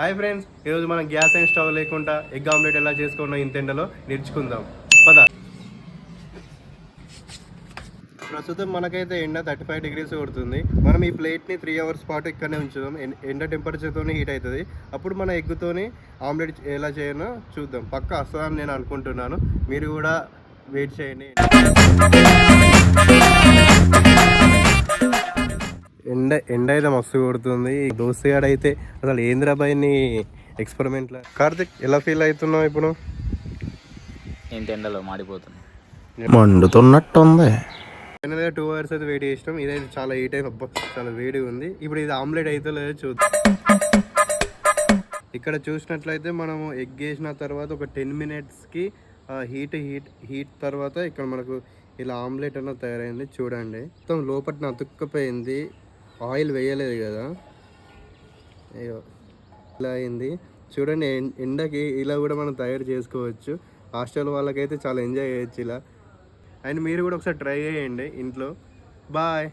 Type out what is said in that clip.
Hi friends ఈరోజు మనం gas and stove లేకుండా ఎగ్ ఆమ్లెట్ ఎలా చేసుకున్నాం ఇంత ఎండలో నేర్చుకుందాం. పద. ప్రస్తుతం మనకైతే ఎండ థర్టీ ఫైవ్ డిగ్రీస్ కొడుతుంది. మనం ఈ ప్లేట్ని త్రీ అవర్స్ పాటు ఇక్కడనే ఉంచుదాం. ఎండ టెంపరేచర్తోనే హీట్ అవుతుంది అప్పుడు మన ఎగ్గుతోని ఆమ్లెట్ ఎలా చేయనో చూద్దాం. పక్క వస్తుందని నేను అనుకుంటున్నాను. మీరు కూడా వెయిట్ చేయండి. ఎండ ఎండ అయితే మస్తు కొడుతుంది. దోస్తగాడు అయితే అసలు ఏంద్రాబాయిని ఎక్స్పెరిమెంట్ కార్తిక్ ఎలా ఫీల్ అవుతున్నావు ఇప్పుడు? ఇంత ఎండలో మాడిపోతుంది మండుతున్నట్టుంది. ఫైనల్గా టూ అవర్స్ అయితే వెయిట్ చేసినాం. ఇదైతే చాలా హీట్ అయిన అబ్బా, చాలా వేడిగా ఉంది. ఇప్పుడు ఇది ఆమ్లెట్ అయితే లేదో చూద్దాం. ఇక్కడ చూసినట్లయితే మనము ఎగ్ వేసిన తర్వాత ఒక టెన్ మినిట్స్కి హీట్ హీట్ హీట్ తర్వాత ఇక్కడ మనకు ఇలా ఆమ్లెట్ అన్నది తయారైంది. చూడండి. మొత్తం లోపల అతుక్కపోయింది. ఆయిల్ వేయలేదు కదా. అయ్యో ఇలా అయింది. చూడండి ఎం- ఎండకి ఇలా కూడా మనం తయారు చేసుకోవచ్చు. హాస్టల్ వాళ్ళకైతే చాలా ఎంజాయ్ చేయొచ్చు ఇలా. అండ్ మీరు కూడా ఒకసారి ట్రై చేయండి ఇంట్లో. బాయ్.